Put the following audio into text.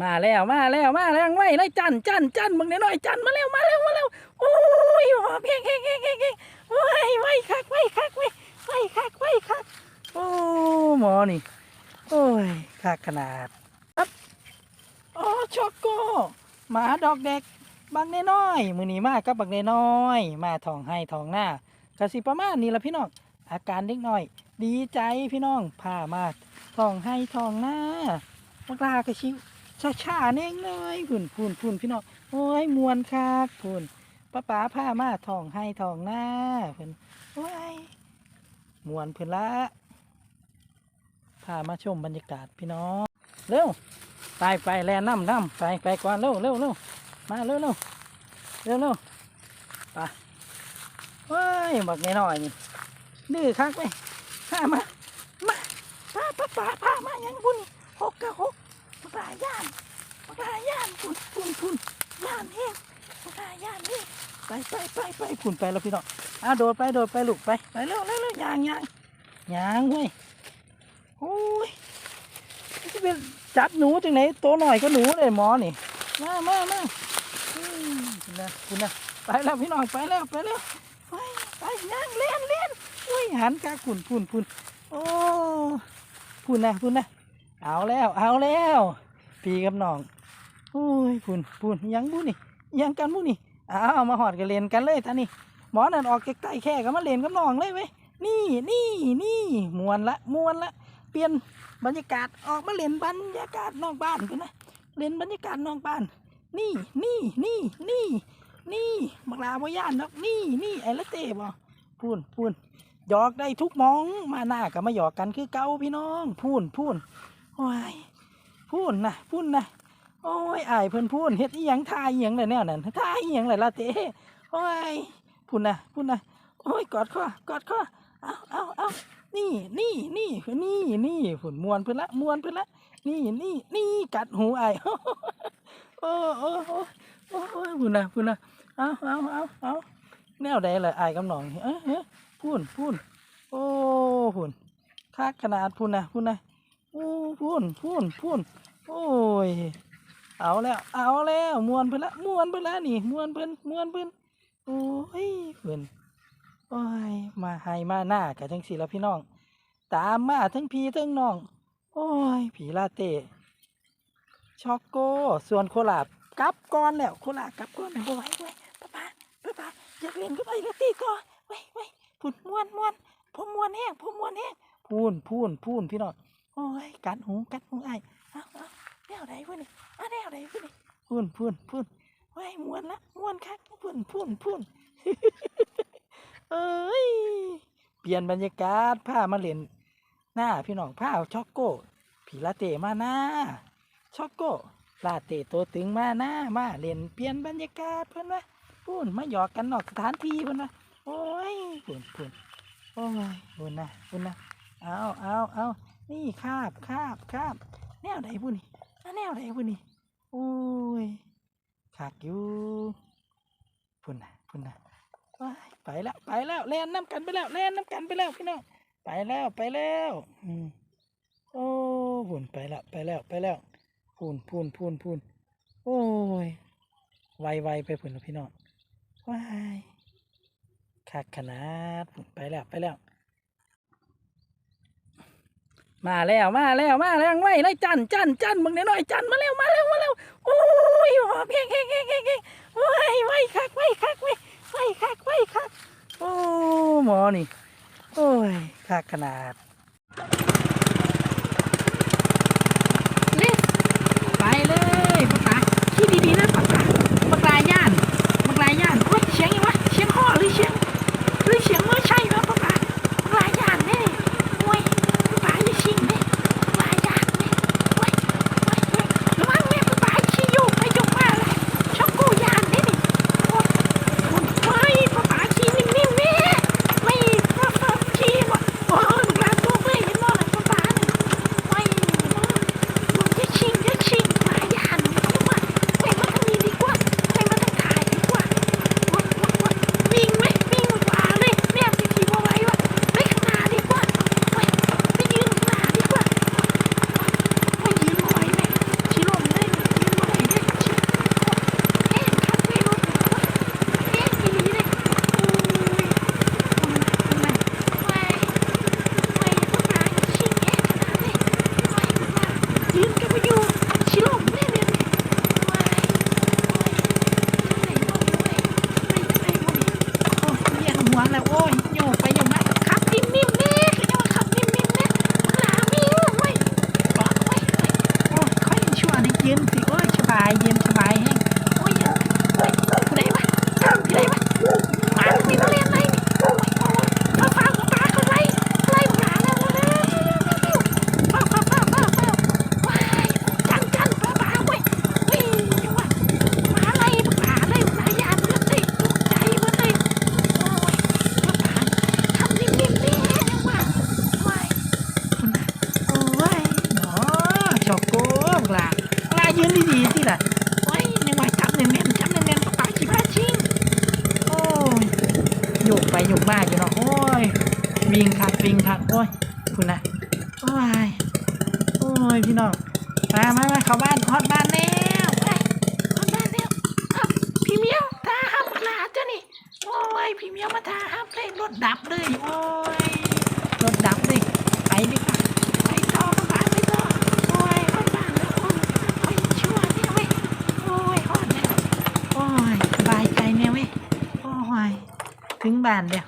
มาแล้วมาแล้วมาแล้วไว้เลยจันจันจันมึงน้อยจันมาแล้วมาแล้วมาแล้วโอ้ยหอบเฮงเฮงเฮงเฮงเฮงไว้ไว้คักไว้คักไว้ไว้คักไว้คักโอ้หมอนี่โอ้ยคักขนาดครับอ๋อช็อกโกหมาดอกเด็กบักน้อยมือนี้มากับบักน้อย มาทองให้ทองหน้ากระสิประมาณนี้ละพี่น้องอาการเล็กน้อย ดีใจพี่น้องพามาทองให้ทองหน้าบักลากระชิว ชาชาๆเน่งเลยพุ่นพุ่นพุ่นพี่น้องโอ้ยมวนคักพุ่นป้าป๋าผ้ามาทองให้ทองหน้าพิ่นโอ้ยมวนพิ่นละพามาชมบรรยากาศพี่น้องเร็วไปไปแลน้ำน้ำไปไปก่อนเร็วเร็วเร็วมาเร็วเร็วเร็วเร็วไปเฮ้ยบักน้อยๆนี่ดื้อคักไปข้ามามาพาป้าป๋าพามาอย่างพุ่นหกกะหก ปลาย่านปลาย่านพุ่นพุ่นพุ่นย่านแห้งปลาย่านนี่ไปไปไปไปพุ่นไปแล้วพี่น้องอะโดดไปโดดไปลูกไปไปเร็วเร็วเร็วย่างย่างย่างเว้ยโอ้ยจะเป็นจับหนูจังไหนตัวหน่อยก็หนูเลยหมอนี่มามามาคุณนะคุณนะไปแล้วพี่น้องไปแล้วไปแล้วไปไปย่างเล่นเล่นอุ้ยหันกาขุ่นพุ่นพุ่นโอ้พุ่นนะพุ่นนะ เอาแล้วเอาแล้วพี่กับน้องโอ้ยพุ่นพุ่นยังบุนี่ยังกันบุนี่เอามาหอดกันเล่นกันเลยท่านี่หมอนั่นออกจากใต้แค่ก็มาเล่นกับน้องเลยไหมนี่นี่นี่มวนละมวนละ เปลี่ยนบรรยากาศออกมาเล่นบรรยากาศนอกบ้านกันนะเล่นบรรยากาศนอกบ้าน นี่นี่นี่นี่นี่มักลาบ่ย่านดอกนี่นี่ไอ้ละเต้บ่พูนพูนหยอกได้ทุกมองมาหน้าก็มาหยอกกันคือเก่าพี่น้อง พูนพูน โอ้ยพูนนะพูนนะโอ้ยอายเพิ่นพูนเฮ็ดอีหยังทายอีหยังเลยแนวนั้นทายอีหยังเลยละเต้โอ้ยพูนนะพูนนะโอ้ยกอดข้อกอดข้อเอาเอาเอานี่นี่นี่นี่นี่ผุนมวนเพิ่นละมวนเพิ่นละนี่นี่นี่กัดหูอายโอ้โอ้โอ้โอ้โอ้ยพูนนะพูนนะเอาเอาเอาเอาแนวใดเลยไอายกับน้องเอ้ยเอ้ยพูนพูนโอ้พูนคักขนาดพูนนะพูนนะ โอ้พูนพูนพูนโอ้ย เอาแล้ว เอาแล้วมวนเพิ่นละมวนเพิ่นละนี่มวนเพิ่นมวนเพิ่นโอ้ยเพิ่นโอ้ย มาให้มาหน้ากันจังสิละพี่น้อง ตามมาทั้งพี่ทั้งน้อง โอ้ย ผีลาเต้ช็อกโก ส่วนโคลาบกลับก่อนแล้วโคลาบกลับก่อนแล้วบ่ไหวเว้ยป้าป้าป้าป้าอยากเล่นก็ไปลาเต้ก่อนไว้ไว้พุ่นมวนมวนผมมวนแห้งผมมวนแห้งพูนพูนพูนพี่น้อง โอ้ยกัดหูกัดหูไอ้เอาเอาแนวใดพุ่นนี่เอาแนวใดพุ่นนี่พุ่นพุ่นพุ่นโอ้ยมวนละมวนคักพุ่นพุ่นพุ่นเอ้ยเปลี่ยนบรรยากาศพามาเล่นหน้าพี่น้องพาเอาช็อกโก้ผีลาเต้มาหน้าช็อกโก้ลาเต้ตัวตึงมาหน้ามาเล่นเปลี่ยนบรรยากาศเพื่อนวะพุ่นมาหยอกกันนอกสถานที่เพื่อนวะโอ้ยพุ่นพุ่นโอ้ยพุ่นนะพุ่นนะเอาเอาเอา นี่คาบคาบคาบแนวไหนพุ่นนี่อะแนวไหนพุ่นนี่โอ้ยขากอยู่พุ่นนะพุ่นนะไปแล้วไปแล้วเล่นน้ำกันไปแล้วเล่นน้ำกันไปแล้วพี่น้องไปแล้วไปแล้วอืมโอ้พุ่นไปแล้วไปแล้วไปแล้วพูนพูนพูนพูนโอ้ยไวไวไปพุ่นแล้วพี่น้องว้ายคักขนาดพุ่นไปแล้วไปแล้ว มาแล้วมาแล้วมาแล้วไว้เลยจันจันจันมึงน้อยจันมาแล้วมาแล้วมาแล้วโอ้ยหอบเฮงเฮงเฮงเฮงเฮงไว้ไว้คักไว้คักไว้ไว้คักไว้คักโอ้หมอนี่โอ้ยคักขนาดเล่ไปเลยปากกาคิดดีๆนะ ยกบ้าอยู่เนาะโอ้ยวิ่งคักวิ่งคักโอ้ยคุณนะโอ้ยโอ้ยพี่น้องมามามาเข้าบ้านฮอดบ้านแล้วไปฮอดบ้านแล้วพี่เมียวตาฮับหลาเจ้านี่โอ้ยพี่เมียวมาตาฮับเลยรถดับเลยโอ้ย bàn đẹp